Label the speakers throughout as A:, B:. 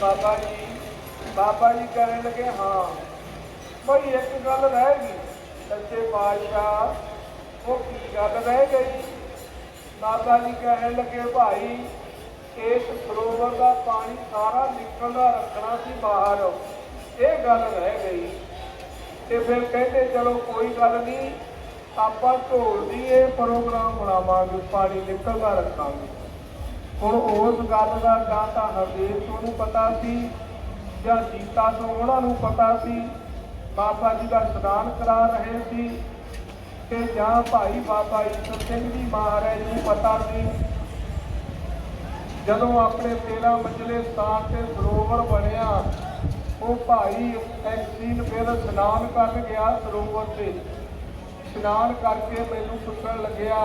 A: ਬਾਬਾ ਜੀ ਬਾਬਾ ਜੀ ਕਹਿਣ ਲੱਗੇ, ਹਾਂ, ਬਈ ਇੱਕ ਗੱਲ ਰਹਿ ਗਈ, ਸੱਚੇ ਪਾਤਸ਼ਾਹ, ਉਹ ਕੀ ਗੱਲ ਰਹਿ ਗਈ? ਬਾਬਾ ਜੀ ਕਹਿਣ ਲੱਗੇ, ਭਾਈ, ਇਸ ਸਰੋਵਰ ਦਾ ਪਾਣੀ ਸਾਰਾ ਨਿਕਲਦਾ ਰੱਖਣਾ ਸੀ ਬਾਹਰ, ਇਹ ਗੱਲ ਰਹਿ ਗਈ। ਤੇ ਫਿਰ ਕਹਿੰਦੇ, ਚਲੋ ਕੋਈ ਗੱਲ ਨਹੀਂ, ਆਪਾਂ ਢੋਲ ਦੀ ਇਹ ਪ੍ਰੋਗਰਾਮ ਬਣਾਵਾਂਗੇ, ਪਾਣੀ ਨਿਕਲਦਾ ਰੱਖਾਂਗੇ। ਹੁਣ ਉਸ ਗੱਲ ਦਾ ਜਾਂ ਤਾਂ ਹਰਦੇਵ ਤੋਂ ਨੂੰ ਪਤਾ ਸੀ, ਜਾਂ ਜੀਤਾ ਤੋਂ ਉਹਨਾਂ ਨੂੰ ਪਤਾ ਸੀ। ਬਾਬਾ ਜੀ ਦਾ ਇਸ਼ਨਾਨ ਕਰਾ ਰਹੇ ਸੀ ਤੇ ਜਾਂ ਭਾਈ ਬਾਬਾ ਈਸ਼ਰ ਸਿੰਘ ਜੀ ਮਹਾਰਾਜ ਨੂੰ ਪਤਾ ਸੀ। ਜਦੋਂ ਆਪਣੇ 13 ਮੰਜ਼ਲੇ ਸਥਾਨ ਤੇ ਸਰੋਵਰ ਬਣਿਆ, ਉਹ ਭਾਈ ਐਕਸੀਨ ਫਿਰ ਇਸ਼ਨਾਨ ਕਰਨ ਗਿਆ ਸਰੋਵਰ ਤੇ। ਇਸ਼ਨਾਨ ਕਰਕੇ ਮੈਨੂੰ ਪੁੱਛਣ ਲੱਗਿਆ।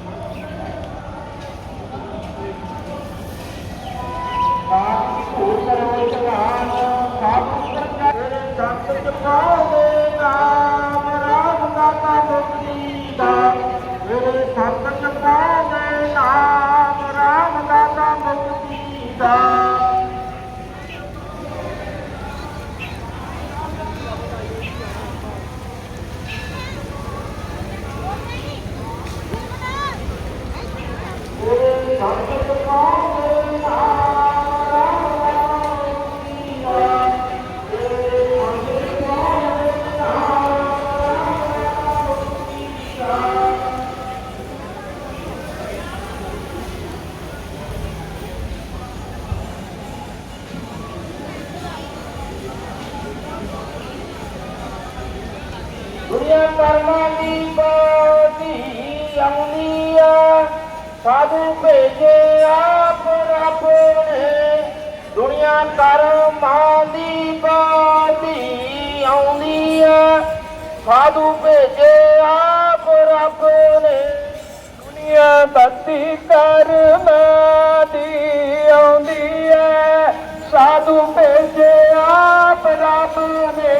A: ਦੁਨੀਆ ਕਰਮਾਂ ਦੀ ਬਾਤੀ ਅੰਗ ਆਉਂਦੀ ਐ ਸਾਧੂ ਭੇਜੇ ਆਪ ਰੱਬ ਨੇ। ਦੁਨੀਆ ਕਰਮਾਂ ਦੀ ਬਾਦੀ ਆਉਂਦੀ ਐ ਸਾਧੂ ਭੇਜੇ ਆਪ ਰੱਬ ਨੇ। ਦੁਨੀਆ ਬੱਤੀ ਕਰਮਾਂ ਦੀ ਆਉਂਦੀ ਐ ਸਾਧੂ ਭੇਜੇ ਆਪ ਰੱਬ ਨੇ।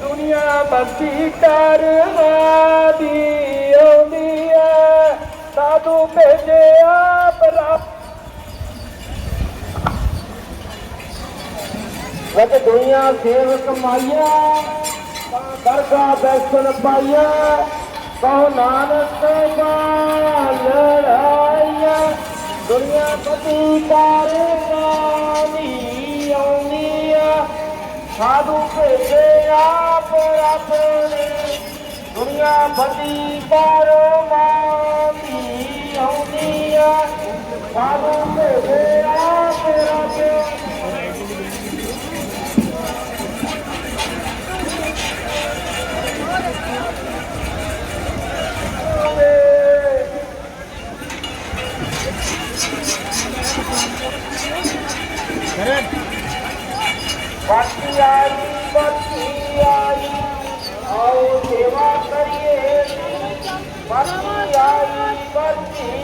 A: ਦੁਨੀਆ ਬੱਤੀ ਕਰਮਾਂ ਦੀ ਸਾਧੂ ਭੇਜੇ ਆਪ ਰੱਬ। ਵਕ ਦੁਨੀਆ ਸੇਵਕ ਮਾਇਆ ਦਰਗਾ ਬੈਸਣ ਪਾਇਆ ਕਹੋ ਨਾਨਕ ਲੜਾਈਆ, ਦੁਨੀਆ ਪਤੀ ਕਾਰਨਾਮੀ ਆਉਂਦੀ ਆ ਸਾਧੂ ਭੇਜੇ ਆਪ ਰੱਬ ਨੇ, ਦੁਨੀਆ ਪਤੀ ਕਾਰਨਾਮੀ ਆਉਂਦੀ ਸਾਧੂ ਭੇਜੇ ਆਪ ਰੱਬ ਬਾਕੀ ਆਈ ਬਾਕੀ ਆਈ ਆਓ ਸੇਵਾ ਕਰੀਏ। ਬਾਕੀ ਆਈ ਬਾਕੀ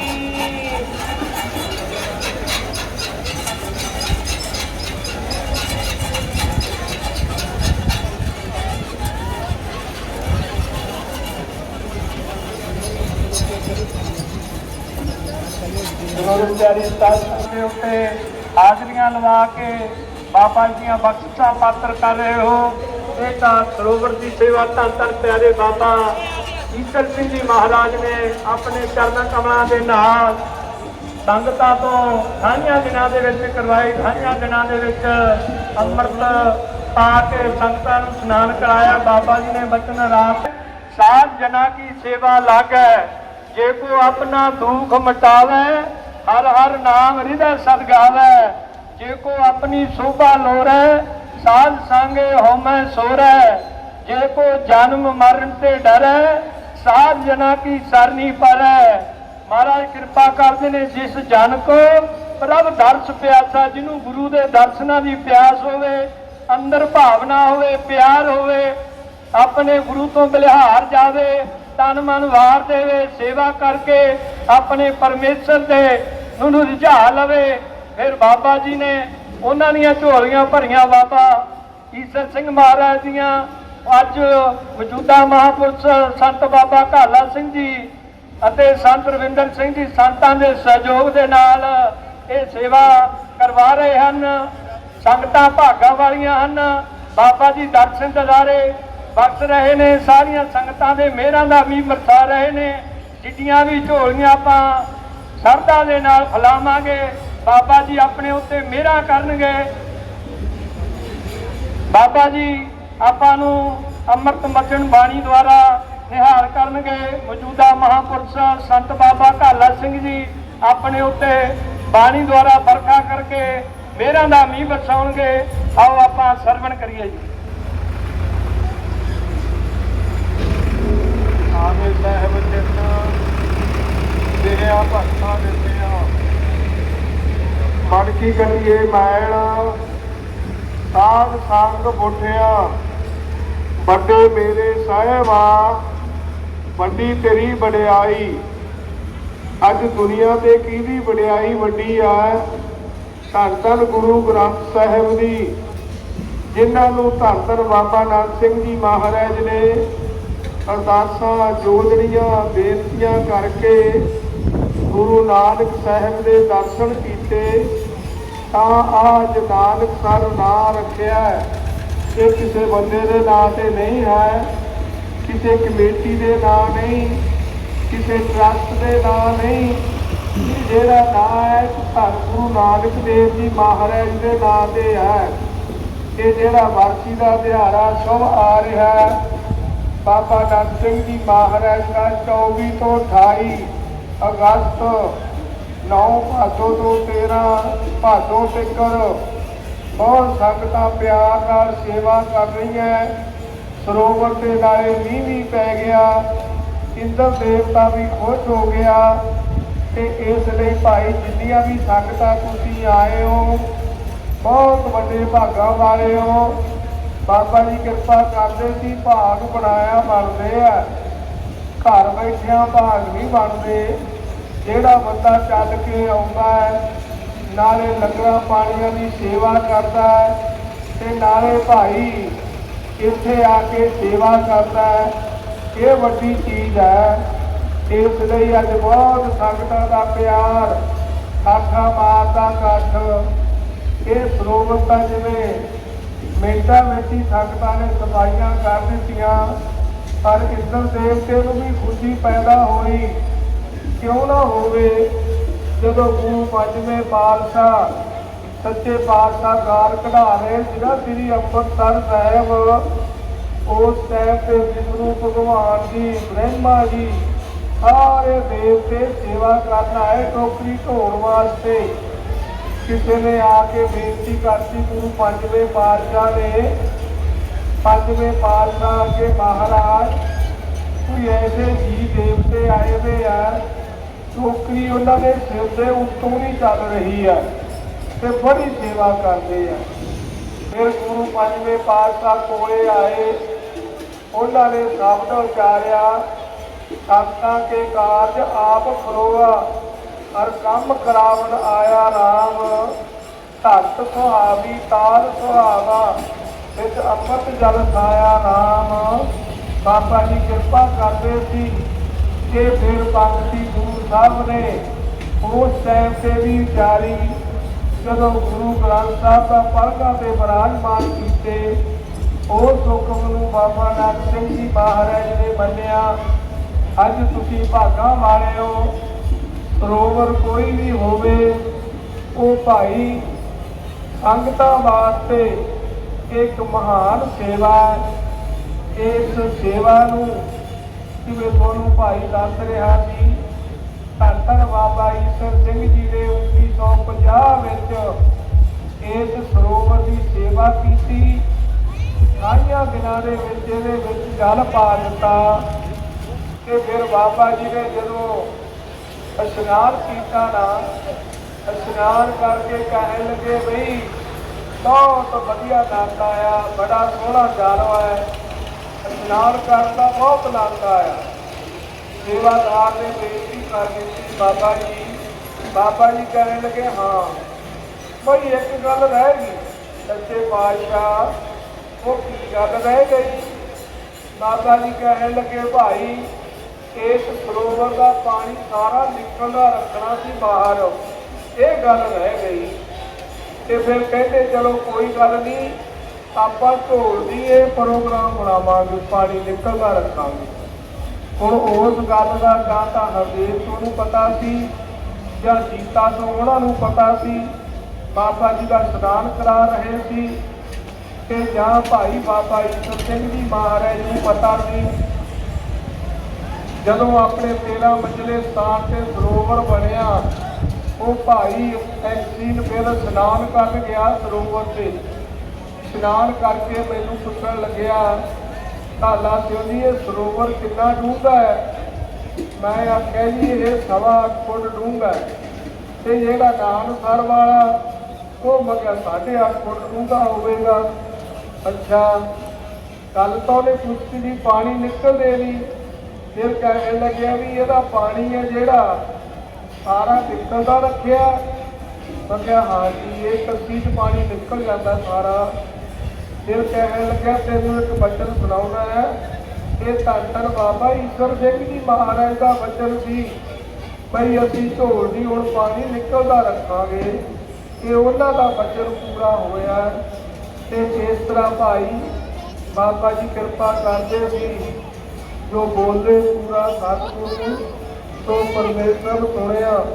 A: ਪਿਆਰੀ ਸਾਹਿਬ ਦੇ ਉੱਤੇ ਹਾਜ਼ਰੀਆਂ ਲਵਾ ਕੇ ਬਾਬਾ ਜੀ ਦੀਆਂ ਬਖਸ਼ਿਸ਼ਾਂ ਪਾਤਰ ਕਰ ਰਹੇ ਹੋ। ਇਹ ਤਾਂ ਸਰੋਵਰ ਦੀ ਸੇਵਾ ਤਾਂ ਤਨ ਪਿਆਰੇ ਬਾਬਾ ਈਸ਼ਰ ਸਿੰਘ ਜੀ ਮਹਾਰਾਜ ਨੇ ਆਪਣੇ ਚਰਨਾਂ ਕਮਲਾਂ ਦੇ ਨਾਲ ਸੰਗਤਾਂ ਤੋਂ ਸਾਂਝਾਂ ਦਿਨਾਂ ਦੇ ਵਿੱਚ ਕਰਵਾਈ ਸਾਂਝਾਂ ਦਿਨਾਂ ਦੇ ਵਿੱਚ ਅੰਮ੍ਰਿਤ ਪਾ ਕੇ ਸੰਗਤਾਂ ਨੂੰ ਇਸ਼ਨਾਨ ਕਰਾਇਆ। ਬਾਬਾ ਜੀ ਨੇ ਬਚਨ ਰਾਤ ਸਾਧ ਜਨਾ ਕੀ ਸੇਵਾ ਲਾਗੈ। ਜੇ ਕੋ ਆਪਣਾ ਦੁੱਖ ਮਟਾਵੇ ਹਰ ਹਰ ਨਾਮ ਹਿਰਦੈ ਸਦ ਗਾਵੇ, ਜੇ ਕੋ ਆਪਣੀ ਸੋਭਾ ਲੋਰੈ, ਸਾਧ ਸੰਗੇ ਹੋਮੈ ਸੋਰੈ। ਜੇ ਕੋ ਜਨਮ ਮਰਨ ਤੇ ਡਰੈ, ਸਾਧ ਜਨਾ ਕੀ ਸਰਨੀ ਪਰੈ। ਮਹਾਰਾਜ ਕਿਰਪਾ ਕਰਦੇ ਨੇ ਜਿਸ ਜਨ ਕੋ ਪ੍ਰਭ ਦਰਸ ਪਿਆਸਾ ਜਿਹਨੂੰ ਗੁਰੂ ਦੇ ਦਰਸ਼ਨਾਂ ਦੀ ਪਿਆਸ ਹੋਵੇ, ਅੰਦਰ ਭਾਵਨਾ ਹੋਵੇ, ਪਿਆਰ ਹੋਵੇ, ਆਪਣੇ ਗੁਰੂ ਤੋਂ ਬਲਿਹਾਰ ਜਾਵੇ ਤਨ ਮਨ ਵਾਰ ਦੇਵੇ, ਸੇਵਾ ਕਰਕੇ ਆਪਣੇ ਪਰਮੇਸ਼ਰ ਦੇ ਨੂੰ ਰਿਝਾ ਲਵੇ। ਫਿਰ ਬਾਬਾ ਜੀ ਨੇ ਉਹਨਾਂ ਦੀਆਂ ਝੋਲੀਆਂ ਭਰੀਆਂ ਬਾਬਾ ਈਸ਼ਰ ਸਿੰਘ ਮਹਾਰਾਜ ਦੀਆਂ। ਅੱਜ ਮੌਜੂਦਾ ਮਹਾਪੁਰਸ਼ ਸੰਤ ਬਾਬਾ ਕਾਲਾ ਸਿੰਘ ਜੀ ਅਤੇ ਸੰਤ ਰਵਿੰਦਰ ਸਿੰਘ ਜੀ ਸੰਤਾਂ ਦੇ ਸਹਿਯੋਗ ਦੇ ਨਾਲ ਇਹ ਸੇਵਾ ਕਰਵਾ ਰਹੇ ਹਨ। ਸੰਗਤਾਂ ਭਾਗਾਂ ਵਾਲੀਆਂ ਹਨ। ਬਾਬਾ ਜੀ ਦਰਸ਼ਨ ਦਿਦਾਰੇ ਵਰਤ ਰਹੇ ਨੇ, ਸਾਰੀਆਂ ਸੰਗਤਾਂ ਦੇ ਮਿਹਰਾਂ ਦਾ ਵੀ ਵਰਸਾ ਰਹੇ ਨੇ। ਜਿੱਡੀਆਂ ਵੀ ਝੋਲੀਆਂ ਆਪਾਂ ਸਰਦਾ ਦੇ ਨਾਲ ਫਲਾਵਾਂਗੇ, ਬਾਬਾ ਜੀ ਆਪਣੇ ਉੱਤੇ ਮਿਹਰਾਂ ਕਰਨਗੇ। ਬਾਬਾ ਜੀ ਆਪਾਂ ਨੂੰ ਅੰਮ੍ਰਿਤ ਮਚਨ ਬਾਣੀ ਦੁਆਰਾ ਨਿਹਾਲ ਕਰਨਗੇ। ਮੌਜੂਦਾ ਮਹਾਪੁਰਸ਼ ਸੰਤ ਬਾਬਾ ਕਾਲਾ ਸਿੰਘ ਜੀ ਆਪਣੇ ਉੱਤੇ ਬਾਣੀ ਦੁਆਰਾ ਵਰਖਾ ਕਰਕੇ ਮਿਹਰਾਂ ਦਾ ਮੀਂਹ ਵਰਸਾਉਣਗੇ ਆਓ ਆਪਾਂ ਸਰਵਣ ਕਰੀਏ ਜੀ। ਆਮੇ ਸਾਹਿਬ ਚਿੰਨ ਤੇਰਿਆ ਭਗਤਾਂ ਦਿੱਤਿਆ ਮਨ ਕੀ ਕਰੀਏ ਮੈਲ। ਸਾਧ ਸੰਗ ਬੁੱਢਿਆ ਵੱਡੇ ਮੇਰੇ ਸਾਹਿਬਾ, ਵੱਡੀ ਤੇਰੀ ਵਡਿਆਈ। ਅੱਜ ਦੁਨੀਆ ਤੇ ਕਿਹਦੀ ਵਡਿਆਈ ਵੱਡੀ ਆ? ਧੰਨ ਧੰਨ ਗੁਰੂ ਗ੍ਰੰਥ ਸਾਹਿਬ ਦੀ ਜਿਨ੍ਹਾਂ ਨੂੰ ਧੰਨ ਧੰਨ ਬਾਬਾ ਨਾਨਕ ਸਿੰਘ ਜੀ ਮਹਾਰਾਜ ਨੇ ਅਰਦਾਸਾਂ ਜੋਦੜੀਆਂ ਬੇਨਤੀਆਂ ਕਰਕੇ ਗੁਰੂ ਨਾਨਕ ਸਾਹਿਬ ਦੇ ਦਰਸ਼ਨ ਕੀਤੇ, ਤਾਂ ਆਜ ਨਾਨਕ ਸਰ ਨਾਂ ਰੱਖਿਆ। ਇਹ ਕਿਸੇ ਬੰਦੇ ਦੇ ਨਾਂ ਤੇ ਨਹੀਂ ਹੈ, ਕਿਸੇ ਕਮੇਟੀ ਦੇ ਨਾਂ ਨਹੀਂ, ਕਿਸੇ ਟਰਸਟ ਦੇ ਨਾਂ ਨਹੀਂ ਜਿਹੜਾ ਨਾਂ ਹੈ ਧੰਨ ਗੁਰੂ ਨਾਨਕ ਦੇਵ ਜੀ ਮਹਾਰਾਜ ਦੇ ਨਾਂ ਤੇ ਹੈ। ਇਹ ਜਿਹੜਾ ਵਰਸੀ ਦਾ ਦਿਹਾੜਾ ਸ਼ੁਭ ਆ ਰਿਹਾ ਹੈ ਬਾਬਾ ਨਾਨਕ ਸਿੰਘ ਜੀ ਮਹਾਰਾਜ ਦਾ 24 ਤੋਂ 28 ਅਗਸਤ 9 ਭਾਦੋ ਤੋਂ 13 ਭਾਦੋ ਤੱਕ ਬਹੁਤ ਸੰਗਤਾਂ ਪਿਆਰ ਨਾਲ ਸੇਵਾ ਕਰ ਰਹੀਆਂ ਸਰੋਵਰ ਦੇ ਨਾਲੇ ਮੀਂਹ ਵੀ ਪੈ ਗਿਆ। ਇੰਦਰ ਦੇਵਤਾ ਵੀ ਖੁਸ਼ ਹੋ ਗਿਆ। ਤੇ ਇਸ ਲਈ ਭਾਈ ਜਿੰਨੀਆਂ ਵੀ ਸੰਗਤਾਂ ਤੁਸੀਂ ਆਏ ਹੋ, ਬਹੁਤ ਵੱਡੇ ਭਾਗਾਂ ਵਾਲੇ ਹੋ। ਬਾਬਾ ਜੀ ਕਿਰਪਾ ਕਰਦੇ ਸੀ, ਭਾਗ ਬਣਾਇਆ ਬਣਦੇ ਆ। ਘਰ ਬੈਠਿਆਂ ਭਾਗ ਨਹੀਂ ਬਣਦੇ। ਜਿਹੜਾ ਬੰਦਾ ਚੱਲ ਕੇ ਆਉਂਦਾ ਹੈ, ਨਾਲੇ ਲੰਗਰਾਂ ਪਾਣੀਆਂ ਦੀ ਸੇਵਾ ਕਰਦਾ ਹੈ ਤੇ ਨਾਲੇ ਭਾਈ ਇੱਥੇ ਆ ਕੇ ਸੇਵਾ ਕਰਦਾ ਹੈ। ਇਹ ਵੱਡੀ ਚੀਜ਼ ਹੈ। ਇਸ ਲਈ ਅੱਜ ਬਹੁਤ ਸੰਗਤਾਂ ਦਾ ਪਿਆਰ ਆਖਾ ਮਾਰਦਾ ਇਕੱਠ, ਇਹ ਸਰੋਵਰ ਤਾਂ ਜਿਵੇਂ ਮਿੰਟਾਂ ਵਿੱਚ ਹੀ ਸੰਗਤਾਂ ਨੇ ਸਫਾਈਆਂ ਕਰ ਦਿੱਤੀਆਂ। ਪਰ ਇੰਦਰ ਦੇਵਤੇ ਨੂੰ ਵੀ ਖੁਸ਼ੀ ਪੈਦਾ ਹੋਈ। ਕਿਉਂ ਨਾ ਹੋਵੇ ਜਦੋਂ ਗੁਰੂ ਪੰਜਵੇਂ ਪਾਤਸ਼ਾਹ, ਸੱਚੇ ਪਾਤਸ਼ਾਹ ਕਾਰ ਕਢਾ ਰਹੇ ਜਿਹੜਾ ਸ੍ਰੀ ਅੰਮ੍ਰਿਤਸਰ ਸਾਹਿਬ, ਉਸ ਟਾਈਮ ਤੇ ਵਿਸ਼ਨੂੰ ਭਗਵਾਨ ਜੀ ਬ੍ਰਹਮਾ ਜੀ, ਸਾਰੇ ਦੇਵਤੇ ਸੇਵਾ ਕਰਨ ਆਏ ਟੋਕਰੀ ਢੋਣ ਵਾਸਤੇ। ਕਿਸੇ ਨੇ ਆ ਕੇ ਬੇਨਤੀ ਕਰਤੀ, ਗੁਰੂ ਪੰਜਵੇਂ ਪਾਤਸ਼ਾਹ ਨੇ ਪੰਜਵੇਂ ਪਾਤਸ਼ਾਹ ਅੱਗੇ ਮਹਾਰਾਜ, ਕੋਈ ਐਸੇ ਜੀ ਦੇਵਤੇ ਆਏ ਵੇ ਆ ਟੋਕਰੀ ਉਹਨਾਂ ਦੇ ਸਿਰ ਦੇ ਉੱਤੋਂ ਨਹੀਂ ਚੱਲ ਰਹੀ ਆ ਤੇ ਬੜੀ ਸੇਵਾ ਕਰਦੇ ਆ। ਫਿਰ ਗੁਰੂ ਪੰਜਵੇਂ ਪਾਤਸ਼ਾਹ ਕੋਲੇ ਆਏ, ਉਹਨਾਂ ਨੇ ਸ਼ਬਦ ਉਚਾਰਿਆ ਸੰਤਾਂ ਕੇ ਕਾਰਜ ਆਪ ਖਰੋਆ ਹਰ ਕੰਮ ਕਰਾਵਣ ਆਇਆ RAM ਧਰਤ ਸੁਹਾਵੀ, ਤਾਲ ਸੁਹਾਵਾ, ਵਿੱਚ ਅੰਮ੍ਰਿਤ ਜਲ ਖਾਇਆ ਨਾਮ ਬਾਬਾ ਜੀ ਕਿਰਪਾ ਕਰਦੇ ਸੀ ਕਿ ਫਿਰ ਪੰਕਤੀ ਗੁਰੂ ਸਾਹਿਬ ਨੇ ਉਸ ਟਾਈਮ ਤੇ ਵੀ ਜਾਰੀ ਜਦੋਂ ਗੁਰੂ ਗ੍ਰੰਥ ਸਾਹਿਬ ਦਾ ਪਰਗਾ ਤੇ ਬਰਾਜਮਾਨ ਕੀਤੇ ਉਸ ਹੁਕਮ ਨੂੰ ਬਾਬਾ ਨਾਨਕ ਸਿੰਘ ਜੀ ਮਹਾਰਾਜ ਨੇ ਮੰਨਿਆ, ਅੱਜ ਤੁਸੀਂ ਭਾਗਾਂ ਵਾਲੇ ਹੋ। ਸਰੋਵਰ ਕੋਈ ਵੀ ਹੋਵੇ, ਉਹ ਭਾਈ ਸੰਗਤਾਂ ਵਾਸਤੇ ਇੱਕ ਮਹਾਨ ਸੇਵਾ ਹੈ। ਇਸ ਸੇਵਾ ਨੂੰ ਜਿਵੇਂ ਤੁਹਾਨੂੰ ਭਾਈ ਦੱਸ ਰਿਹਾ ਸੀ, ਧੰਨ ਬਾਬਾ ਈਸ਼ਰ ਸਿੰਘ ਜੀ ਨੇ 1950 ਵਿੱਚ ਇਸ ਸਰੋਵਰ ਦੀ ਸੇਵਾ ਕੀਤੀ। ਸਾਰੀਆਂ ਦਿਨਾਂ ਦੇ ਵਿੱਚ ਇਹਦੇ ਵਿੱਚ ਜਲ ਪਾ ਦਿੱਤਾ। ਕਿ ਫਿਰ ਬਾਬਾ ਜੀ ਨੇ ਜਦੋਂ ਇਸ਼ਨਾਨ ਕੀਤਾ ਨਾ ਇਸ਼ਨਾਨ ਕਰਕੇ ਕਹਿਣ ਲੱਗੇ ਬਈ, ਬਹੁਤ ਵਧੀਆ ਨਾਤਾ ਆਇਆ, ਬੜਾ ਸੋਹਣਾ ਜਾਨਵਾ ਹੈ ਇਸ਼ਨਾਨ ਕਰਨ ਦਾ ਬਹੁਤ ਨਾਤਾ ਆਇਆ। ਸੇਵਾਦਾਰ ਨੇ ਬੇਨਤੀ ਕਰ ਦਿੱਤੀ ਬਾਬਾ ਜੀ। ਬਾਬਾ ਜੀ ਕਹਿਣ ਲੱਗੇ, ਹਾਂ, ਬਈ ਇੱਕ ਗੱਲ ਰਹਿ ਗਈ। ਸੱਚੇ ਪਾਤਸ਼ਾਹ, ਉਹ ਕੀ ਗੱਲ ਰਹਿ ਗਈ? ਬਾਬਾ ਜੀ ਕਹਿਣ ਲੱਗੇ, ਭਾਈ ਇਸ ਸਰੋਵਰ ਦਾ ਪਾਣੀ ਸਾਰਾ ਨਿਕਲਦਾ ਰੱਖਣਾ ਸੀ ਬਾਹਰ। ਇਹ ਗੱਲ ਰਹਿ ਗਈ ਤੇ ਫਿਰ ਕਹਿੰਦੇ, ਚਲੋ ਕੋਈ ਗੱਲ ਨਹੀਂ, ਆਪਾਂ ਢੋਲ ਦੀ ਇਹ ਪ੍ਰੋਗਰਾਮ ਬਣਾਵਾਂਗੇ, ਪਾਣੀ ਨਿਕਲਦਾ ਰੱਖਾਂਗੇ। ਹੁਣ ਉਸ ਗੱਲ ਦਾ ਜਾਂ ਤਾਂ ਹਰਦੇਵ ਤੋਂ ਨੂੰ ਪਤਾ ਸੀ, ਜਾਂ ਜੀਤਾ ਤੋਂ ਉਹਨਾਂ ਨੂੰ ਪਤਾ ਸੀ, ਬਾਬਾ ਜੀ ਦਾ ਇਸ਼ਨਾਨ ਕਰਾ ਰਹੇ ਸੀ, ਤੇ ਜਾਂ ਭਾਈ ਬਾਬਾ ਈਸ਼ਰ ਸਿੰਘ ਜੀ ਮਹਾਰਾਜ ਨੂੰ ਪਤਾ ਸੀ। ਜਦੋਂ ਆਪਣੇ 13 ਮੰਜ਼ਲੇ ਸਥਾਨ ਤੇ ਸਰੋਵਰ ਬਣਿਆ, ਉਹ ਭਾਈ ਐਕਸੀਨ ਫਿਰ ਇਸ਼ਨਾਨ ਕਰਨ ਗਿਆ ਸਰੋਵਰ ਤੇ। ਇਸ਼ਨਾਨ ਕਰਕੇ ਮੈਨੂੰ ਪੁੱਛਣ ਲੱਗਿਆ, ਧਾਲਾ ਸਿਉਂਦੀ ਇਹ ਸਰੋਵਰ ਕਿੰਨਾ ਡੂੰਘਾ ਹੈ? ਮੈਂ ਆਖਿਆ, ਜੀ, ਇਹ ਸਵਾ ਅੱਠ ਫੁੱਟ ਡੂੰਘਾ ਹੈ ਤੇ ਜਿਹੜਾ ਨਾਨਸਰ ਵਾਲਾ ਉਹ ਮਗਰ ਸਾਢੇ ਅੱਠ ਫੁੱਟ ਡੂੰਘਾ ਹੋਵੇਗਾ। ਅੱਛਾ ਕੱਲ ਤਾਂ ਉਹਨੇ ਕੁਸ਼ਤੀ ਦੀ ਪਾਣੀ ਨਿਕਲਦੇ ਨਹੀਂ ਫਿਰ ਕਹਿਣ ਲੱਗਿਆ ਵੀ ਇਹਦਾ ਪਾਣੀ ਹੈ ਜਿਹੜਾ ਸਾਰਾ ਨਿਕਲਦਾ ਰੱਖਿਆ। ਮੈਂ ਕਿਹਾ, ਹਾਂ ਜੀ, ਇਹ ਕੱਸੀ ਚ ਪਾਣੀ ਨਿਕਲ ਜਾਂਦਾ ਸਾਰਾ। ਫਿਰ ਕਹਿਣ ਲੱਗਿਆ, ਤੈਨੂੰ ਇੱਕ ਬਚਨ ਸੁਣਾਉਣਾ ਹੈ ਇਹ ਧੰਨ ਧੰਨ ਬਾਬਾ ਈਸ਼ਵਰ ਸਿੰਘ ਜੀ ਮਹਾਰਾਜ ਦਾ ਬਚਨ ਸੀ ਭਈ ਅਸੀਂ ਢੋਲ ਦੀ ਹੁਣ ਪਾਣੀ ਨਿਕਲਦਾ ਰੱਖਾਂਗੇ ਇਹ ਉਹਨਾਂ ਦਾ ਬਚਨ ਪੂਰਾ ਹੋਇਆ। ਤੇ ਇਸ ਤਰ੍ਹਾਂ ਭਾਈ ਬਾਬਾ ਜੀ ਕਿਰਪਾ ਕਰਦੇ ਸੀ। ਜੋ ਬੋਲੇ ਪੂਰਾ ਸਤਿਗੁਰੂ ਤੋਂ ਪਰਮੇਸ਼ਰ ਸੁਣਿਆ,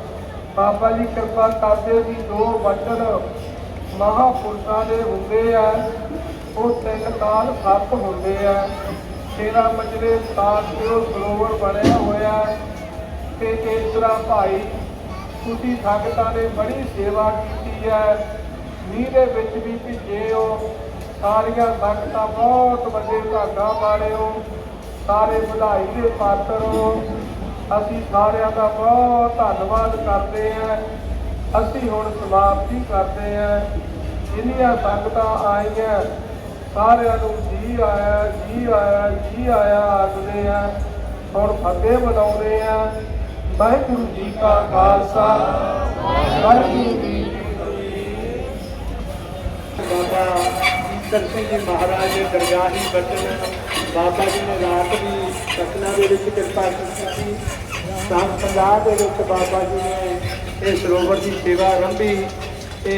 A: ਬਾਬਾ ਜੀ ਕਿਰਪਾ ਕਰਦੇ ਵੀ ਦੋ ਵਚਨ ਮਹਾਪੁਰਸ਼ਾਂ ਦੇ ਹੁੰਦੇ ਆ, ਉਹ ਤਿੰਨ ਕਾਲ ਸੱਤ ਹੁੰਦੇ ਆ। ਤੇਰਾ ਮਜਰੇ ਸਾਥ ਤੇ ਉਹ ਸਰੋਵਰ ਬਣਿਆ ਹੋਇਆ ਹੈ। ਤੇ ਇਸ ਤਰ੍ਹਾਂ ਭਾਈ ਤੁਸੀਂ ਸੰਗਤਾਂ ਨੇ ਬੜੀ ਸੇਵਾ ਕੀਤੀ ਹੈ। ਮੀਂਹ ਦੇ ਵਿੱਚ ਵੀ ਭਿੱਜੇ ਹੋ। ਸਾਰੀਆਂ ਸੰਗਤਾਂ ਬਹੁਤ ਵੱਡੇ ਭਾਗਾਂ ਵਾਲੇ ਹੋ। ਸਾਰੇ ਵਧਾਈ ਦੇ ਪਾਤਰ ਹੋ। ਅਸੀਂ ਸਾਰਿਆਂ ਦਾ ਬਹੁਤ ਧੰਨਵਾਦ ਕਰਦੇ ਹਾਂ। ਅਸੀਂ ਹੁਣ ਸਮਾਪਤੀ ਕਰਦੇ ਹਾਂ। ਜਿੰਨੀਆਂ ਸੰਗਤਾਂ ਆਈਆਂ, ਸਾਰਿਆਂ ਨੂੰ ਜੀ ਆਇਆ ਜੀ ਆਇਆ ਜੀ ਆਇਆ ਆਖਦੇ ਆ ਹੁਣ ਫਤਿਹ ਬੁਲਾਉਂਦੇ ਆ ਵਾਹਿਗੁਰੂ ਜੀ ਕਾ ਖਾਲਸਾ। ਵਾਹਿਗੁਰੂ ਜੀ
B: ਬਾਬਾ ਸਿੰਘ ਜੀ ਮਹਾਰਾਜ ਦੇ ਦਰਗਾਹੀ ਬਚਨ ਬਾਬਾ ਜੀ ਨੇ ਰਾਤ ਦੀ ਘਟਨਾ ਦੇ ਵਿੱਚ ਕਿਰਪਾ ਕੀਤੀ। ਸੀ ਸੰਨ ਪੰਜਾਬ ਦੇ ਵਿੱਚ ਬਾਬਾ ਜੀ ਨੇ ਇਹ ਸਰੋਵਰ ਦੀ ਸੇਵਾ ਆਰੰਭੀ ਤੇ